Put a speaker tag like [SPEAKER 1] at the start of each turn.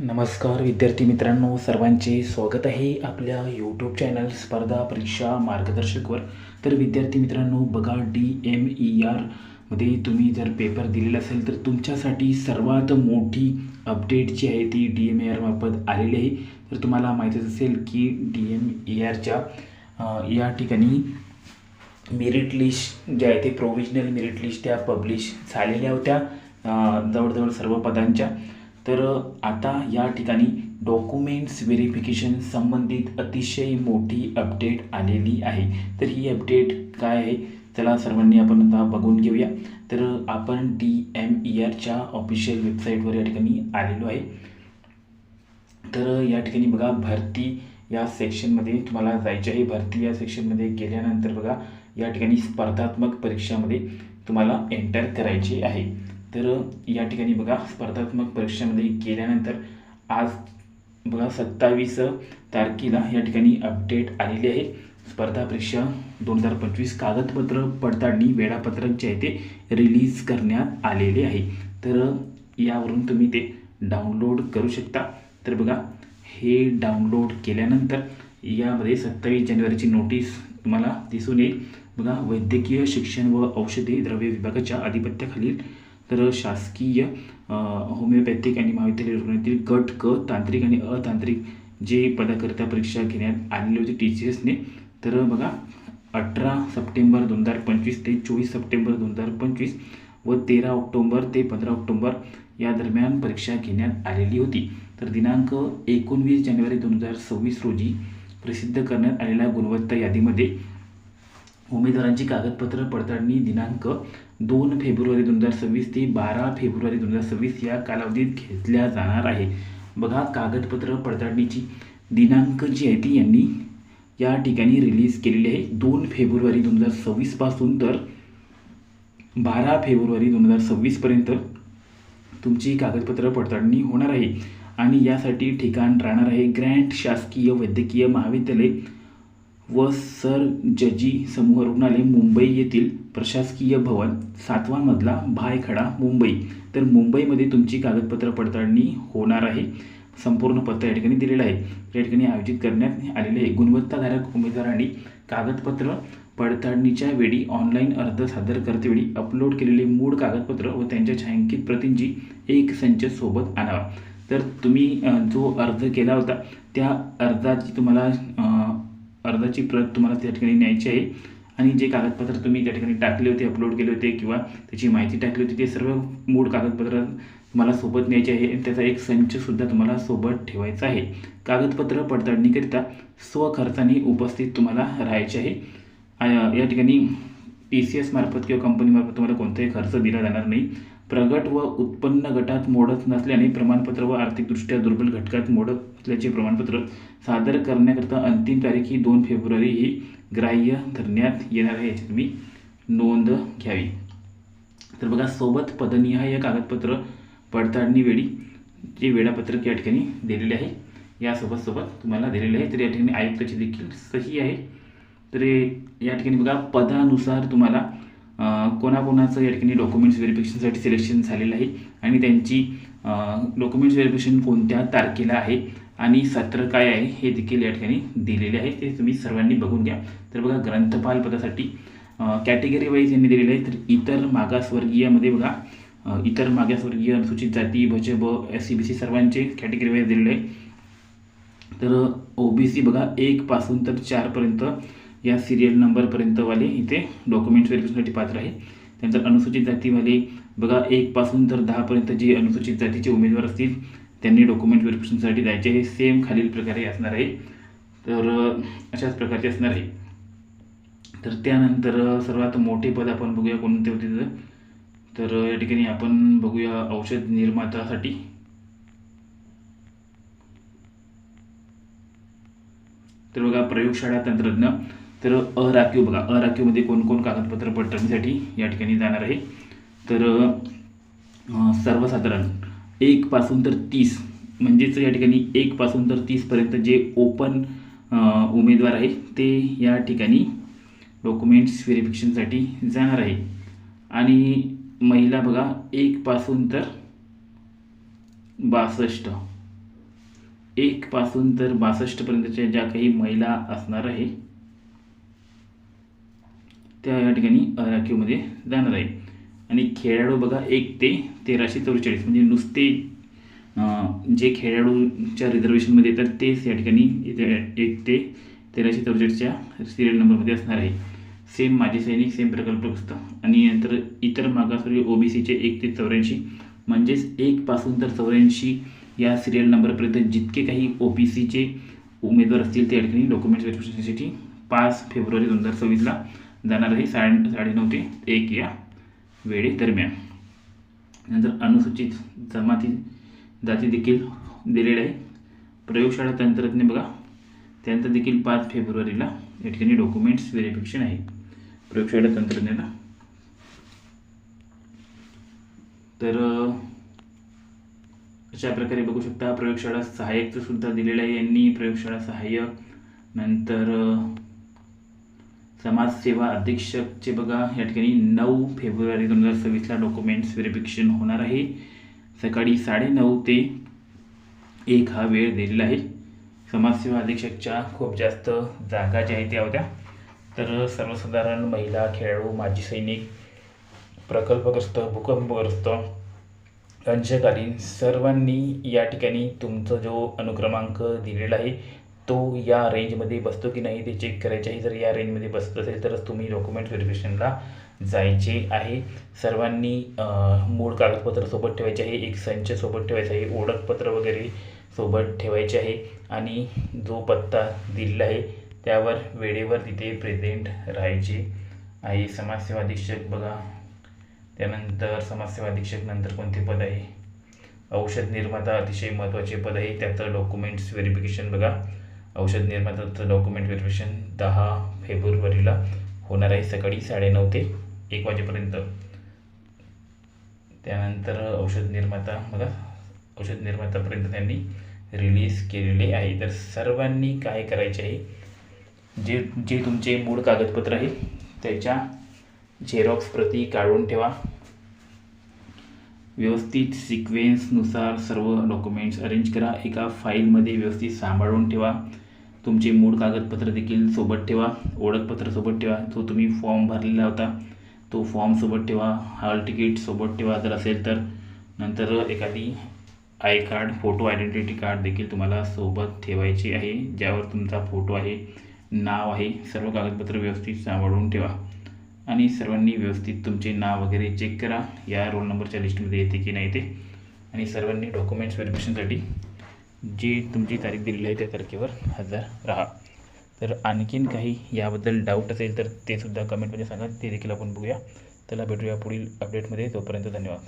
[SPEAKER 1] नमस्कार विद्यार्थी मित्रांनो सर्वांचे स्वागत आहे आपल्या यूट्यूब चॅनल स्पर्धा परीक्षा मार्गदर्शकवर. तर विद्यार्थी मित्रांनो बघा डी एम ई आरमध्ये तुम्ही जर पेपर दिलेला असेल तर तुमच्यासाठी सर्वात मोठी अपडेट जी आहे ती डी एम ई आरमार्फत आलेली आहे. तर तुम्हाला माहीतच असेल की डी एम ई आरच्या या ठिकाणी मेरिट लिस्ट जे आहे ते प्रोव्हिजनल मेरिट लिस्ट त्या पब्लिश झालेल्या होत्या जवळजवळ सर्व पदांच्या. तर आता या ठिकाणी डॉक्युमेंट्स व्हेरिफिकेशन संबंधित अतिशय मोठी अपडेट आलेली आहे. तर ही अपडेट काय आहे? चला सर्वांनी आपण आता बघून घेऊया. तर आपण डी एम ई आरच्या ऑफिशियल वेबसाईटवर या ठिकाणी आलेलो आहे. तर या ठिकाणी बघा भरती या सेक्शनमध्ये तुम्हाला जायचे आहे. भरती या सेक्शनमध्ये गेल्यानंतर बघा या ठिकाणी स्पर्धात्मक परीक्षामध्ये तुम्हाला एंटर करायची आहे. तर या ठिकाणी बघा स्पर्धात्मक परीक्षामध्ये गेल्यानंतर आज बघा सत्तावीस तारखेला या ठिकाणी अपडेट आलेली आहे. स्पर्धा परीक्षा दोन हजार पंचवीस कागदपत्र पडताळणी वेळापत्रक जे आहे ते रिलीज करण्यात आलेले आहे. तर यावरून तुम्ही ते डाउनलोड करू शकता. तर बघा हे डाउनलोड केल्यानंतर यामध्ये सत्तावीस जानेवारीची नोटीस तुम्हाला दिसून येईल. बघा वैद्यकीय शिक्षण व औषधी द्रव्य विभागाच्या आधिपत्याखालील तर शासकीय होमिओपॅथिक आणि महाविद्यालय रुग्णालयातील गट क तांत्रिक आणि अतांत्रिक जे पदाकरिता परीक्षा घेण्यात आलेली होती टी सी एसने तर बघा अठरा सप्टेंबर दोन हजार पंचवीस ते चोवीस सप्टेंबर दोन हजार पंचवीस व तेरा ऑक्टोंबर ते पंधरा ऑक्टोंबर या दरम्यान परीक्षा घेण्यात आलेली होती. तर दिनांक एकोणवीस जानेवारी दोन हजार सव्वीस रोजी प्रसिद्ध करण्यात आलेल्या गुणवत्ता यादीमध्ये उमेदवारांची कागदपत्र पडताळणी दिनांक दोन फेब्रुवारी दोन हजार सव्वीस ते बारा फेब्रुवारी दोन हजार सव्वीस या कालावधीत घेतल्या जाणार आहे. बघा कागदपत्र पडताळणीची दिनांक जी आहे ती यांनी या ठिकाणी रिलीज केलेली आहे. दोन फेब्रुवारी दोन हजार सव्वीसपासून तर बारा फेब्रुवारी दोन हजार सव्वीसपर्यंत तुमची कागदपत्र पडताळणी होणार आहे. आणि यासाठी ठिकाण राहणार आहे ग्रँट शासकीय वैद्यकीय महाविद्यालय व सर जजी समूह रुग्णालय मुंबई येथील प्रशासकीय भवन सातवा मधला भायखडा मुंबई. तर मुंबईमध्ये तुमची कागदपत्र पडताळणी होणार आहे. संपूर्ण पत्ता या ठिकाणी दिलेला आहे. या ठिकाणी आयोजित करण्यात आलेले आहे. गुणवत्ताधारक उमेदवारांनी कागदपत्र पडताळणीच्या वेळी ऑनलाईन अर्ज सादर करतेवेळी अपलोड केलेले मूळ कागदपत्र व त्यांच्या छायांकित प्रतींची एक संच सोबत आणावा. तर तुम्ही जो अर्ज केला होता त्या अर्जाची तुम्हाला अर्जाची प्रत तुम्हाला त्या ठिकाणी न्यायची आहे. आणि जे कागदपत्र तुम्ही त्या ठिकाणी टाकले होते अपलोड केले होते किंवा त्याची माहिती टाकली होती ते सर्व मूळ कागदपत्र तुम्हाला सोबत न्यायचे आहे आणि त्याचा एक संचसुद्धा तुम्हाला सोबत ठेवायचा आहे. कागदपत्र पडताळणीकरिता स्वखर्चाने उपस्थित तुम्हाला राहायचे आहे. या ठिकाणी टी सी एस मार्फत किंवा कंपनीमार्फत तुम्हाला कोणताही खर्च दिला जाणार नाही. प्रगट व उत्पन्न गटात मोडत नसल्याने प्रमाणपत्र व आर्थिकदृष्ट्या दुर्बल घटकात मोडत असल्याचे प्रमाणपत्र सादर करण्याकरता अंतिम तारीख ही दोन फेब्रुवारी ही ग्राह्य धरण्यात येणार आहे याची तुम्ही नोंद घ्यावी. तर बघा सोबत पदनिहाय कागदपत्र पडताळणी वेळी जे वेळापत्रक या ठिकाणी दिलेले आहे यासोबत सोबत तुम्हाला दिलेले आहे. तर या ठिकाणी आयुक्ताची देखील सही आहे. तर या ठिकाणी बघा पदानुसार तुम्हाला कोणाकोणाचं या ठिकाणी डॉक्युमेंट्स व्हेरिफिकेशनसाठी सिलेक्शन झालेलं आहे आणि त्यांची डॉक्युमेंट्स व्हेरिफिकेशन कोणत्या तारखेला आहे आणि सत्र काय आहे हे देखील या ठिकाणी दिलेले आहे. ते तुम्ही सर्वांनी बघून घ्या. तर बघा ग्रंथपाल पदासाठी कॅटेगरी वाईज यांनी दिलेले आहे तर इतर मागासवर्गीयामध्ये बघा इतर मागासवर्गीय अनुसूचित जाती भजब एस सी बी सी सर्वांचे कॅटेगरी वाईज दिलेले आहे. तर ओ बी सी बघा एकपासून तर चारपर्यंत या सिरियल नंबरपर्यंतवाले इथे डॉक्युमेंट्स व्हेरिफिकेशनसाठी पात्र आहे. त्यानंतर अनुसूचित जातीवाले बघा एकपासून तर दहापर्यंत जे अनुसूचित जातीचे उमेदवार असतील त्यांनी डॉक्युमेंट व्हेरिफिकेशनसाठी जायचे हे सेम खालील प्रकारे असणार आहे. तर अशाच प्रकारचे असणार आहे. तर त्यानंतर सर्वात मोठे पद आपण बघूया कोणते होते तर या ठिकाणी आपण बघूया औषध निर्मातासाठी. तर बघा प्रयोगशाळा तंत्रज्ञ. तर अराखीव बघा. अराखीवमध्ये कोणकोण कागदपत्र पडताळणीसाठी या ठिकाणी जाणार आहे. तर सर्वसाधारण. एकपासून तर तीस म्हणजेच या ठिकाणी एकपासून तर तीसपर्यंत जे ओपन उमेदवार आहे ते या ठिकाणी डॉक्युमेंट्स व्हेरिफिकेशनसाठी जाणार आहे आणि महिला बघा एकपासून तर बासष्ट. एकपासून तर बासष्टपर्यंतच्या ज्या काही महिला असणार आहे त्या या ठिकाणी राखीवमध्ये जाणार आहे आणि खेळाडू बघा एक ते तेराशे चौवेचाळीस म्हणजे नुसते जे खेळाडूच्या रिझर्वेशनमध्ये येतात तेच या ठिकाणी एक ते तेराशे चौवेचाळीसच्या सिरियल नंबरमध्ये असणार आहे. सेम माझे सैनिक सेम प्रकल्पग्रस्त आणि नंतर इतर मागासवर्गीय ओबीसीचे एक ते चौऱ्याऐंशी. म्हणजेच एकपासून तर चौऱ्याऐंशी या सिरियल नंबरपर्यंत जितके काही ओ बी सीचे उमेदवार असतील त्या ठिकाणी डॉक्युमेंट्स व्हेरिफिकेशनसाठी पाच फेब्रुवारी दोन हजार सव्वीसला जाणार आहे. साडे साडेनऊ ते एक या वेळे दरम्यान. नंतर अनुसूचित जमाती जाती देखील दिलेले आहे. प्रयोगशाळा तंत्रज्ञ बघा. त्यांचं देखील पाच फेब्रुवारीला या ठिकाणी डॉक्युमेंट्स व्हेरिफिकेशन आहे. प्रयोगशाळा तंत्रज्ञाला तर अशा प्रकारे बघू शकता प्रयोगशाळा सहाय्यकचं सुद्धा दिलेलं आहे यांनी. प्रयोगशाळा सहाय्यक नंतर समाजसेवा अधीक्षकचे बघा या ठिकाणी नऊ फेब्रुवारी दोन हजार सव्वीसला डॉक्युमेंट्स व्हेरिफिकेशन होणार आहे. सकाळी साडेनऊ ते एक हा वेळ दिलेला आहे. समाजसेवा अधीक्षकच्या खूप जास्त जागा ज्या आहेत त्या होत्या. तर सर्वसाधारण महिला खेळाडू माजी सैनिक प्रकल्पग्रस्त भूकंपग्रस्त अंशकालीन सर्वांनी या ठिकाणी तुमचा जो अनुक्रमांक दिलेला आहे तो या रेंजमध्ये बसतो की नाही ते चेक करायचे आहे. जर या रेंजमध्ये बसत असेल तरच तुम्ही डॉक्युमेंट व्हेरिफिकेशनला जायचे आहे. सर्वांनी मूळ कागदपत्र सोबत ठेवायचे आहे. एक संच सोबत ठेवायचा आहे. ओळखपत्र वगैरे सोबत ठेवायचे आहे. आणि जो पत्ता दिलेला आहे त्यावर वेळेवर तिथे प्रेझेंट राहायचे आहे. समाजसेवा अधीक्षक बघा. त्यानंतर समाजसेवा अधीक्षक नंतर कोणते पद आहे? औषध निर्माता अतिशय महत्त्वाचे पद आहे. त्याचं डॉक्युमेंट्स व्हेरिफिकेशन बघा. औषध निर्माताचं डॉक्युमेंट व्हेरिफिकेशन दहा फेब्रुवारीला होणार आहे. सकाळी साडेनऊ ते एक वाजेपर्यंत. त्यानंतर औषध निर्माता बघा औषध निर्मातापर्यंत त्यांनी रिलीज केलेले आहे. तर सर्वांनी काय करायचे आहे? जे जे तुमचे मूळ कागदपत्र आहे त्याच्या झेरॉक्स प्रती काढून ठेवा. व्यवस्थित सिक्वेन्सनुसार सर्व डॉक्युमेंट्स अरेंज करा. एका फाईलमध्ये व्यवस्थित सांभाळून ठेवा. तुमचे मूळ कागदपत्र देखील सोबत ठेवा ओळखपत्र सोबत ठेवा. जो तुम्ही फॉर्म भरलेला होता. तो फॉर्म सोबत ठेवा हॉल तिकीट सोबत ठेवा जर असेल तर. नंतर एखादी I card photo identity card देखील तुम्हाला सोबत ठेवायची आहे ज्यावर तुमचा फोटो आहे नाव आहे सर्व कागदपत्र व्यवस्थित सांभाळून ठेवा. आणि सर्वांनी व्यवस्थित तुमचे नाव वगैरे चेक करा. या रोल नंबरच्या लिस्टमध्ये येते की नाही ते. आणि सर्वांनी डॉक्युमेंट्स व्हेरिफिकेशनसाठी जी तुमची तारीख दिलेली आहे त्या तारखेवर हजर राहा. तर आणखीन काही याबद्दल डाऊट असेल तर ते सुद्धा कमेंटमध्ये सांगा. ते देखील आपण बघूया. त्याला भेटूया पुढील अपडेटमध्ये तोपर्यंत धन्यवाद.